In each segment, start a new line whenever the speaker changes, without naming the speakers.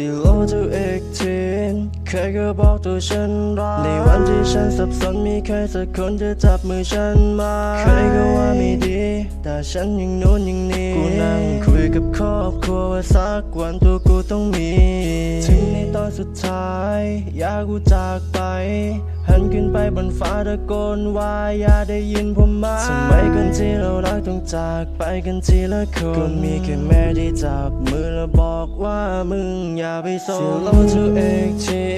สิโลทูเคยก็บอกตัวฉันรักในวันที่ฉันสับสนมีใครสักคนจะจับมือฉันมาเคยก็ว่าไม่ดี แต่ฉันยังโน้นยังนี้กูนั่งคุยกับครอบครัวว่าสักวันตัวกูต้องมี ถึงในตอนสุดท้าย อยากกูจากไป หันขึ้นไปบนฟ้าตะโกนว่าอย่าได้ยินผมมาสมัยก่อนที่เรารักต้องจากไปกันทีละคนก็มีแค่แม่ที่จับมือแล้วบอกว่ามึงอย่าไปสน Zero to eighteen เคยก็บอก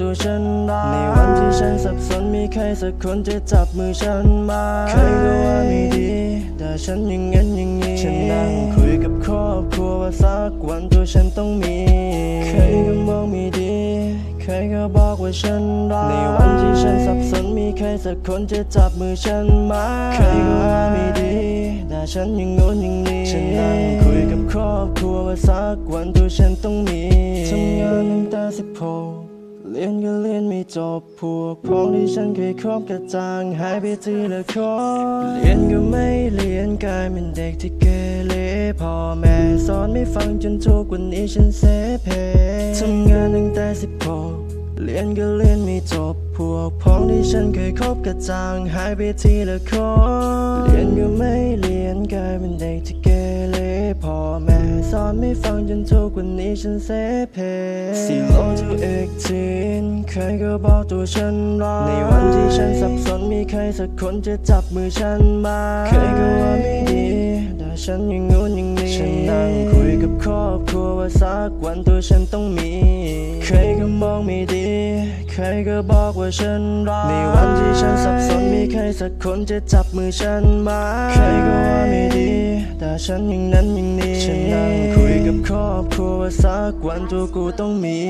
ตัวฉันรักในวันที่ฉันสับสนมีใครสักคนจะจับมือฉันมาเคยก็ว่าไม่ดี แต่ฉันยังงั้นอย่างนี้ฉันนั่งคุยกับครอบครัวว่าสักวันตัวฉันต้องมีเคยก็มองไม่ดีเคยก็บอกว่าฉันรักในวันที่ฉันสับสนมีใครสักคนจะจับมือฉันมาเคยก็ว่าไม่ดี แต่ฉันยังโง่นอย่างนี้ฉันนั่งคุยกับครอบครัวว่าสักวันตัวฉันต้องมีทำงานตั้งแต่สิบหก เรียนก็เรียนไม่จบพวกพ้องที่ฉันเคยคบกระจางหายไปทีละคนเรียนก็ไม่เรียนกลายเป็นเด็กที่เกเรพ่อแม่สอนไม่ฟังจนทุกวันนี้ฉันเสเพทำงานตั้งแต่สิบหกเรียนก็เรียนไม่จบพวกพ้องที่ฉันเคยคบกระจางหายไปทีละคนเรียนก็ไม่เรียนกลายเป็นเด็กที่เกเรพ่อ แม่สอนไม่ฟังจนทุกวันนี้ฉันเสเพ Zero to eighteen ใครก็บอกตัวฉันรักในวันที่ฉันสับสนมีใครสักคนจะจับมือฉันมาเคยก็ว่าไม่ดีแต่ฉันยังงูนยังนี้ฉันนั่งคุยกับครอบครัวว่าสักวันตัวฉันต้องมีเคยก็มองไม่ดีเคยก็บอกว่าฉันรักในวันที่ฉันสับสนมีใครสักคนจะจับมือฉันมาเคยก็ว่าไม่ดี แต่ฉันยังนั้นยังนี้ ฉันนั่งคุยกับครอบครัวว่าสักวันตัวกูต้องมี